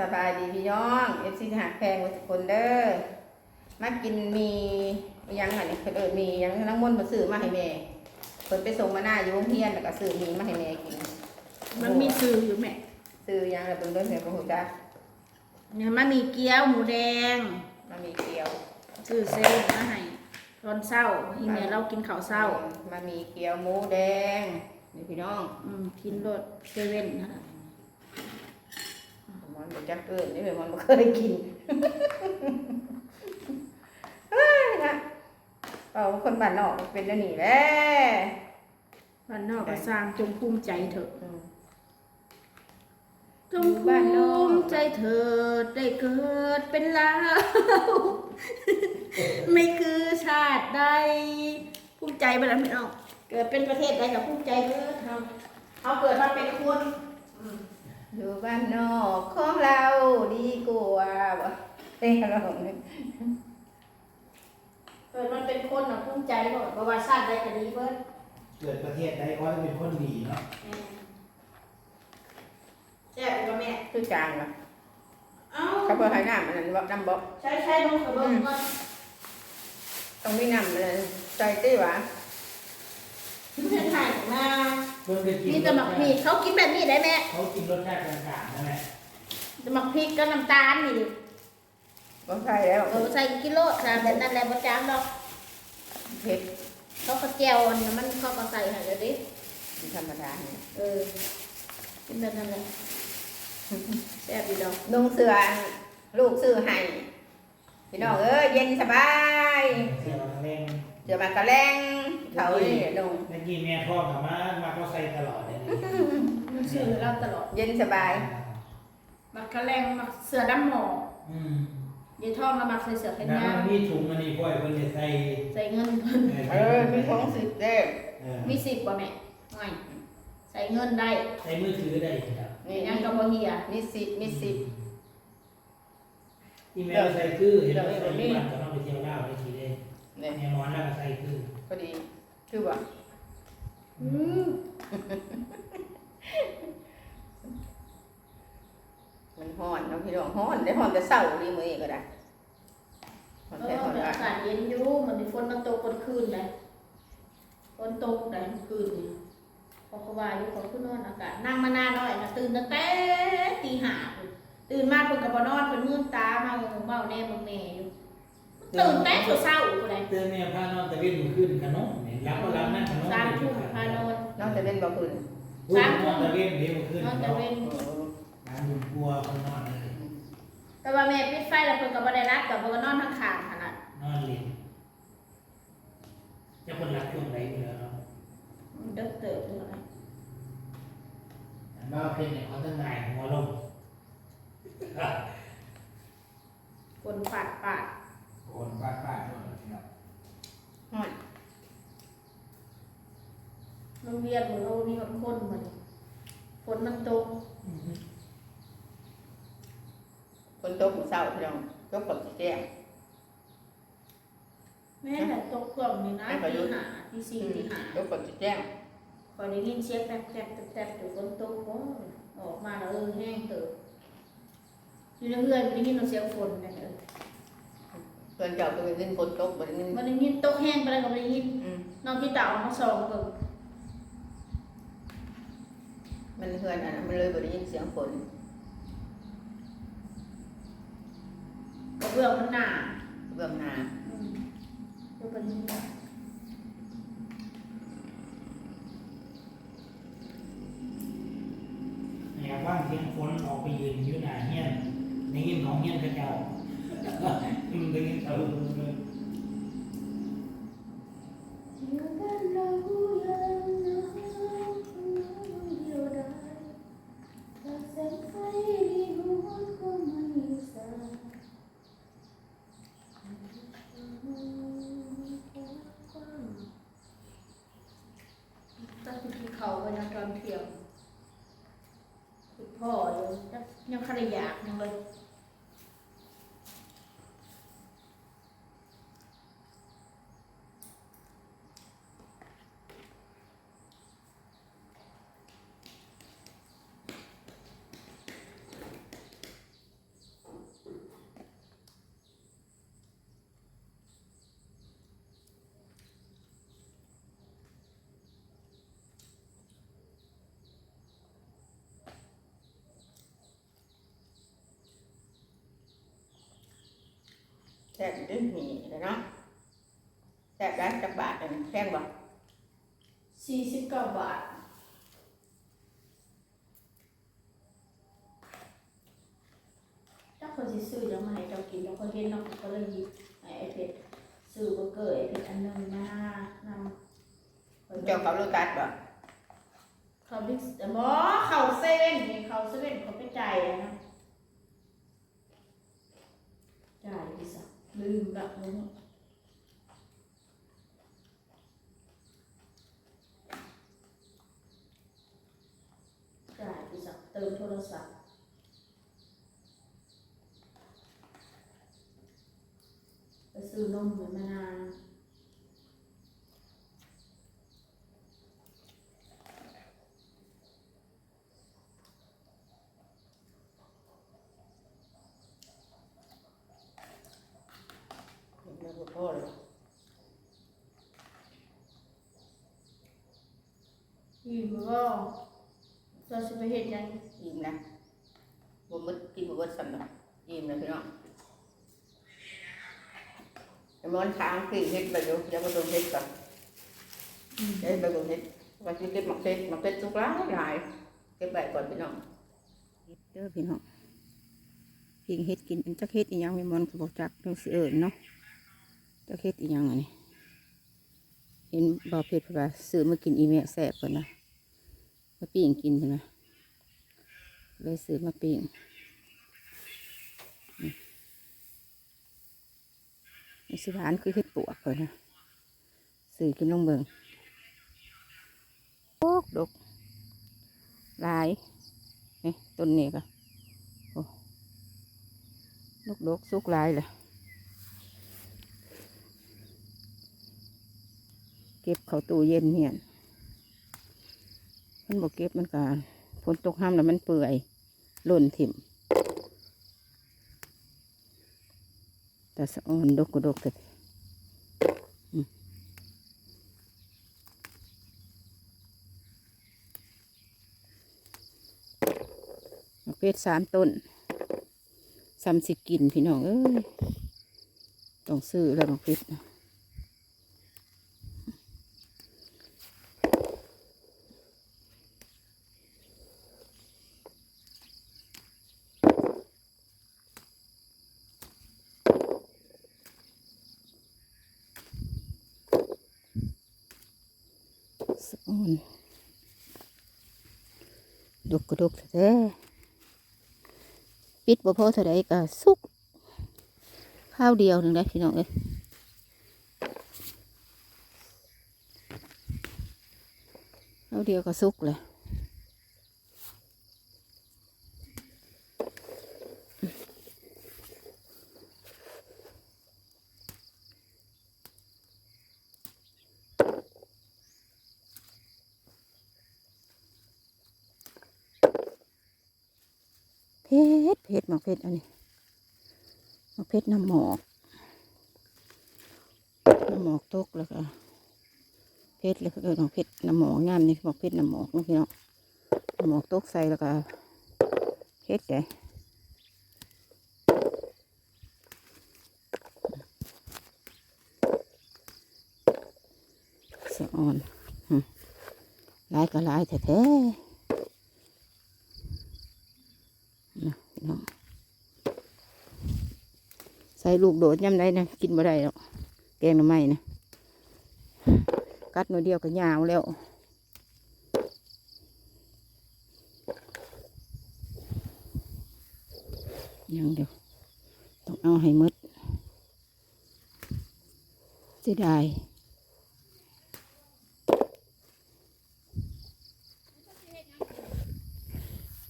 สบายดีพี่น้องเอฟซีหักแพงทุกคนเด้อมากินมียังอันนี้เพิ่นเอิ้นมียังน้ำมนต์มาซื้อมาให้แม่เพิ่นไปส่งมาหน้าอยู่โรงเรียนแล้วก็ซื้อมีมาให้แม่กินมันมีซื้ออยู่แม่ซื้อยังแล้วเบิ่งเด้อแม่บ่ฮู้จักเนี่ยมันมีเกี๊ยวหมูแดงมามีเกี๊ยวซื้อเส้นมาให้ตอนเช้าอีเมลเรากินข้าวเช้ามามีเกี๊ยวหมูแดงนี่พี่น้องอืมกินรสเซเว่นนะ มันบ่จักเอิ้นนี่แม่มันบ่เคยกินเฮ้ยนะเอาคนบ้านนอกเป็นจังนี้แหละบ้านนอกก็สร้างจงภูมิใจเถอะอืมจงภูมิใจเถิดได้เกิดเป็นลาวไม่คือชาติใดภูมิใจไปแล้วพี่น้องเกิดเป็นประเทศใดกับภูมิใจเถิดทำเอาเกิดมาเป็นคน อืมอยู่บ้านนอกของเราดีกว่าบ่เต้นร้องนี่เกิดมันเป็นคนน่ะภูมิใจบ่ประวัติศาสตร์ใดก็ดีเบิดเกิดประเทศใดก็จะเป็นคนดีเนาะแซ่บบ่แม่ คือจางว่ะเอ้าเขาเพิ่นให้น้ำอันนั้นบ่น้ำบ่ใช้ใช้ลงกระเบื้องก่อนต้องมีน้ำอันนั้นใส่ติหวะเพื่อนถ่ายมาเพิ่งไปกินมีแต่หมักพริกเขากินแบบนี้ได้แม่เขากินรสชาติกลางๆนั่นแหละแต่หมักพริกก็น้ำตาลนี่ดิบ่ใส่แล้วเออใส่กิโลสามแบบนั้นแหละบ่จางดอกเผ็ดเขาก็แจวอันนี้มันเขาก็ใส่ให้เดี๋ยวดิธรรมดานี่เออกินแบบนั้นแหละแซ่บดีดอกนุ่งเสื้อลูกซื้อให้พี่น้องเอ้ยเย็นสบายเสียงแรงเดี๋ยวมันก็แรงเขานี่นุ่งเมื่อกี้แม่พ่อกับมามาก็ใส่ ตลอดเลยนี่มันซื้อเราตลอด เย็นสบาย มักกระแรงมักเสือดำหมออืมยายทองก็มักใส่เสือแขนแล้วยาวมันมีถุงอันนี้พ่อยเพิ่นจะใส่ใส่เงินเพิ่นเออ มีของสิบเด้อเออมีสิบบ่แม่ไม่ใส่เงินได้ใส่มือถือได้ครับ นี่ยังกับบ่เฮียมีสิบมีสิบที่แม่ใส่คือเห็นเราใส่ที่บ้านก็ต้องไปเที่ยวเล่าวไปทีเด้นี่แม่นอนแล้วก็ใส่คือพอดี คือว่าอืม มันฮ้อนเนาะพี่น้องฮ้อนได้ฮ้อนแต่เช้าดีมื้อนี้ก็ได้ฮ้อนเอแต่อฮ้อนแต่อะอากาศเย็นอยู่มันมีฝนมันตกกลางคืนเลยฝนตกได้กลางคืนนี่พอเขาว่าอยู่เขาขึ้นนอนอากาศนั่งมานานหน่อยนะตื่นตั้งแต่ตีห้าพุ่นตื่นมาเพิ่นก็บ่นอนเพิ่นมืดตามาเมาแน่เบิ่งแน่อยู่ตื่นแต่เช้าๆพุ่นเลยเตือนแม่พานอนตะเวนขึ้นขนมนี่รับก็รับนั่งขนมสามทุ่มพานอน นอกจากเป็นบ่คืนสามทุ่มนอนตะเวนเดี๋ยวขึ้นนอนตะเนาะเวนโอ้น้ำบุญกลัวคนนอนเลยแต่ว่าแม่ปิดไฟแล้วเพิ่นก็บ่ได้รับแต่เพิ่นก็นอนข้างๆขนาดนอนเล่นจะคนรักช่วงไหนอยู่แล้วเนาะเด็กเติบเลยบ้าเป็นเนี่ยเขาตั้งไงหัวลง คนปาดปาด คนป้าป้าโน่นพี่น้อง ฮ้อน โรงเรียนเหมือนเรา มีคนคนเหมือนฝนมันตกฝนตกมื้อเช้าพี่น้องตกฝนสิแจ้ง แม่แต่ตกเครื่องนี่นะให้ประยุตีทธ์หาตีสี่ตีหาตกฝนสิแจ้งคอยได้ยินเสียงแป๊บแป๊บแป๊บแป๊บอยู่ฝนตกโอ้ยออกมาแล้วเออแห้งเติบอยู่ในเรือนไม่ได้ยินเสียงฝนนะเออเพิ่นเจ้าก็ได้ยินฝนตกบ่ได้ยินมันได้ยินตกแห้งไปแล้วก็ไม่ได้ยินอืมน้องที่เต่ามาส่องเบิ่ง มันเฮือนอันนั้นมันเลยบ่ได้ยินเสียงฝนกระเบื้องมันหนาเบื้องหน้าอืมก็เป็นอย่างนี้แอบว่างเสียงฝนออกไปยืนอยู่หน้าเฮียนในยินของเฮียนพระเจ้าอืมได้ยินเขาอยู่กันเรายังหนาวเดียวดายถ้าแสงไฟดีหัวก็ไม่สาย ตั้งที่ เขาไปนะตอนเที่ยงคุณพ่อยังยังขยากยังเลย ซ่บดื้อหนีเลยเนาะแซ่บได้จักบาทเลยแพงบ่สี่สิบเก้าบาทถ้าคนสิซื้อจะมาให้เจ้ากินแล้วก็เห็นเนาะก็เลยหยิบให้ไอ้เป็ดซื้อเบอร์เกอร์ไอ้เป็ดอันหนึงมานำเจ้าเขาโลตัสบ่เขาบิ๊กแต่บอเขาเซเว่นนี่เขาเซเว่นเขาไปจ่ายอะนะจ่ายดิสั ลืมแบบนี้จ่ายดิสัเติมโทรศัพท์ไปซื้อนมเหมือนมานาน เห็นแล้วบ่พอเลย อิ่มก็เราจะไปเห็ นยังอิ่มนะบ่หมดกินบ่เบิดซ้ำเนะอิ่มนะพี่น้องไอ้หมอนทางคือเฮ็ดไปอยู่เดี๋ยวบ่ต้องเฮ็ดก่อนเฮ็ดไปบ่เฮ็ดว่าสิเก็บหมักเฮ็ดหมักเฮ็ดสุกหลายหลายเก็บไว้ก่อนพี่น้องเด้อพี่น้องพิงเฮ็ดกินอันจักเฮ็ดอีหยังมีมอนก็บ่จักจังสิเอิ้นเนาะจักเฮ็ดอีหยังอันนี้เห็นบ่เผ็ดเพราะว่าซื้อมากินอีแม่แซ่บเพิ่นนะมาปิ้งกินเพิ่นนะ เลยซื้อมาปิ้งนี่สิหวานคือเฮ็ดปวกเพิ่นะซื้อกินลงเบิงโอ้ดกลายนี่ต้นนี้ก็โอ้ดกดกสุกลายเลยเก็บเขาตู้เย็นเมียมันบอกเก็บมันก็ฝนตกห้ามแล้วมันเปื่อย ล่นถิ่มแต่สะออนดกกระดกแต่อืมมะเพชรสามต้นซ้ำสิกินพี่น้องเอ้ยต้องซื้อแล้วมะเพชร ออนดกกระดกแท้ปิดบ่พอเท่าใดก็สุก ข้าวเดียวหนึ่งได้พี่น้องเอ้ยข้าวเดียวก็สุกเลย ชรเพชรหมากเพชรอันนี้หมากเพชรน้ำหมอกน้ำหมอกตกแล้วก็เพชรแล้วก็เออหมากเพชรน้ำหมอกงามนี่หมากเพชรน้ำหมอกนะพี่น้องน้ำหมอกตกใส่แล้วก็เพชรเลยสะออนหึหลายก็หลายแท้ๆนะ พี่น้องใส่ลูกโดดย่ำได้นะกินบ่ได้หรอกแกงหน่อไม้นะกัดหน่อยเดียวก็ยาวแล้วยังเดียวต้องเอาให้มดเสียดาย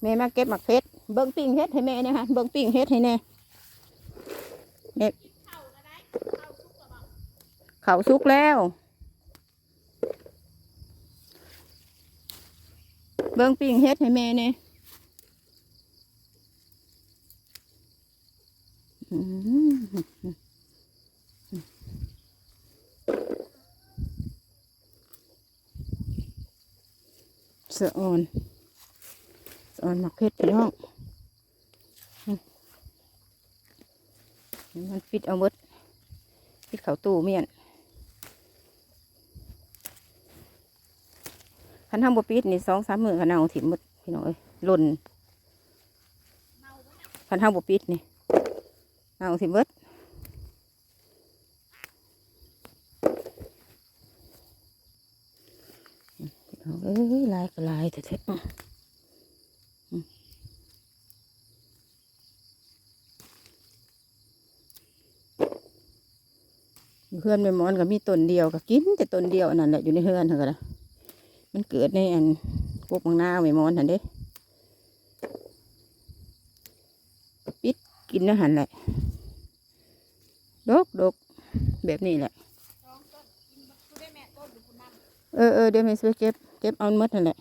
แม่มาเก็บหมักเพชร เบิ้งปิ้งเฮ็ดให้แม่เนี่ยค่ะเบิ้งปิ้งเฮ็ดให้แน่แม่เข่าสุกแล้วเบิ้งปิ้งเฮ็ดให้แม่เนี่ยอืมสะออนสอนหมักเพชรพี่น้องอื มันปิดเอาหมดปิดเขาตู้เมียนคันทำบ่ปิดนี่สองสามมือคันเอาถิ่มหมดพี่น้องเอ้ยหล่นคันทำบ่ปิดนี่เอาถิ่มเบิดพี่น้องเอ้ยลายก็ลายแต่เถอะ เพื่อนแม่มอนก็มีต้นเดียวก็กินแต่ต้นเดียวนั่นแหละอยู่ในเฮือนเท่ากันละมันเกิดในอันพวกบางนาแม่มอนหันเด้ปิดกินอาหารแหละดกดกแบบนี้แหละเออเออเดี๋ยวแม่ซื้อเก็บเก็บเอาหมดนั่นแหละ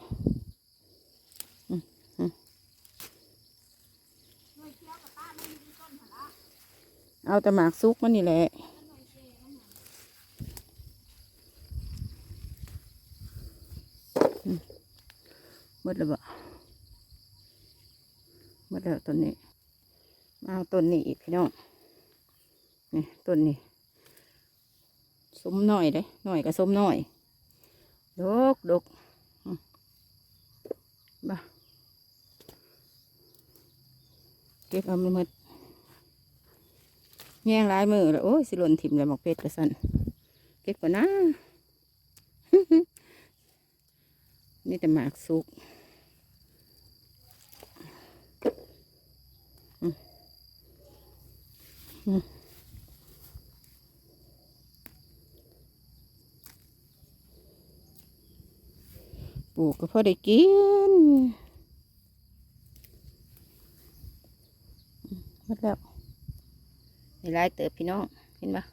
เอาแต่หมากซุกมันนี่แหละ หมดแล้วบ่หมดแล้วต้นนี้มาเอาต้นนี้อีกพี่น้องนี่ต้นนี้สมหน่อยเด้หน่อยกับสมหน่อยดกดกบ่าเก็บเอามาหมดแง่งลายมือแล้วโอ้ยสิหล่นถิ่มเลยหมอกเป็ดกระสันเก็บก่อนนะ นี่แต่หมากสุกอืมอืม ปลูกก็พอได้กินหมดแล้วในลายเติบพี่น้อง เห็นปะ